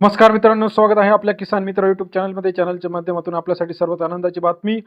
नमस्कार मित्रांनो स्वागत आहे आपल्या किसान मित्र युट्यूब चॅनलमध्ये चॅनलच्या माध्यमातून आपल्यासाठी सर्वात आनंदाची बातमी.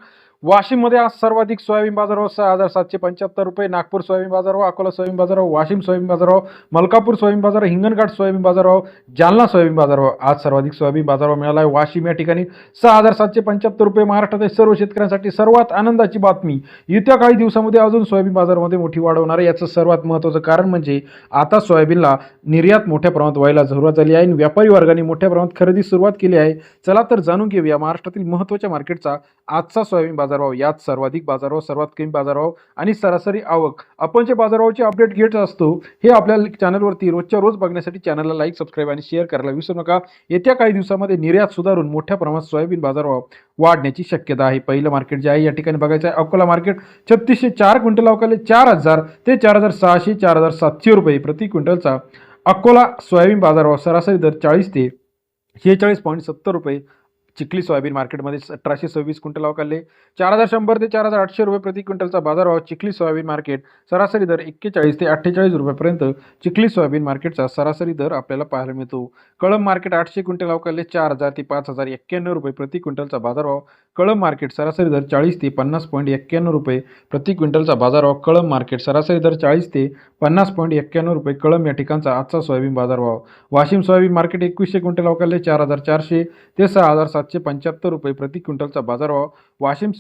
वाशिममध्ये आज सर्वाधिक सोयाबीन बाजारभाव सहा हजार सातशे पंच्याहत्तर रुपये. नागपूर सोयाबीन बाजारभाव अकोला सोयाबीन बाजारभाव वाशिम सोयाबीन बाजारभाव मलकापूर सोयाबीन बाजार हिंगणघाट सोयाबीन बाजारभाव जालना सोयाबीन बाजारभाव. आज सर्वाधिक सोयाबीन बाजारभाव मिळाला आहे वाशिम या ठिकाणी. सहा हजार सातशे पंच्याहत्तर रुपये महाराष्ट्रातील सर्व शेतकऱ्यांसाठी सर्वात आनंदाची बातमी. येत्या काही दिवसामध्ये अजून सोयाबीन बाजारामध्ये मोठी वाढ होणार आहे. याचं सर्वात महत्त्वाचं कारण म्हणजे आता सोयाबीनला निर्यात मोठ्या प्रमाणात व्हायला सुरुवात झाली आहे आणि व्यापारी वर्गाने मोठ्या प्रमाणात खरेदी सुरुवात केली आहे. चला तर जाणून घेऊया महाराष्ट्रातील महत्त्वाच्या मार्केटचा आजचा सोयाबीन बाजार बाजारभाव यात सर्वाधिक बाजारभाव सर्वात कमी बाजारभाव आणि सरासरी आवक. आपण जे बाजारभावाचे अपडेट घेत असतो हे आपल्या चॅनलवरती रोजच्या रोज बघण्यासाठी चॅनलला लाईक सबस्क्राईब आणि शेअर करायला विसरू नका. येत्या काही दिवसामध्ये निर्यात सुधारून मोठ्या प्रमाणात सोयाबीन बाजारभाव वाढण्याची शक्यता आहे. पहिलं मार्केट जे आहे या ठिकाणी बघायचं आहे अकोला मार्केट छत्तीसशे चार क्विंटल अवकाले चार हजार ते चार हजार सहाशे चार हजार सातशे रुपये प्रति क्विंटलचा अकोला सोयाबीन बाजारभाव सरासरी दर चाळीस ते शेहेचाळीस पॉईंट सत्तर रुपये चिखली सोयाबीन मार्केटमध्ये अठराशे सव्वीस क्विंटल अवकाले चार हजार शंभर ते चार हजार आठशे रुपये प्रति क्विंटलचा बाजारभाव चिखली सोयाबीन मार्केट सरासरी दर एक्केचाळीस ते अठ्ठेचाळीस रुपयापर्यंत चिखली सोयाबीन मार्केटचा सरासरी दर आपल्याला पाहायला मिळतो. कळंब मार्केट आठशे क्विंटल अवकाले चार हजार ते पाच हजार एक्क्याण्णव रुपये प्रति क्विंटलचा बाजारभाव कळंब मार्केट सरासरी दर चाळीस ते पन्नास पॉईंट एक्क्याण्णव रुपये प्रति क्विंटलचा बाजारभाव कळंब मार्केट सरासरी दर चाळीस ते पन्नास पॉईंट एक्क्याण्णव रुपये कळंब या ठिकाणचा आजचा सोयाबीन बाजारभाव वाशिम सोयाबीन मार्केट एकवीसशे क्विंटल अवकाले चार हजार चारशे ते सहा हजार सातशे पंच्याहत्तर रुपये प्रति क्विंटलचा बाजारभाव वाशिम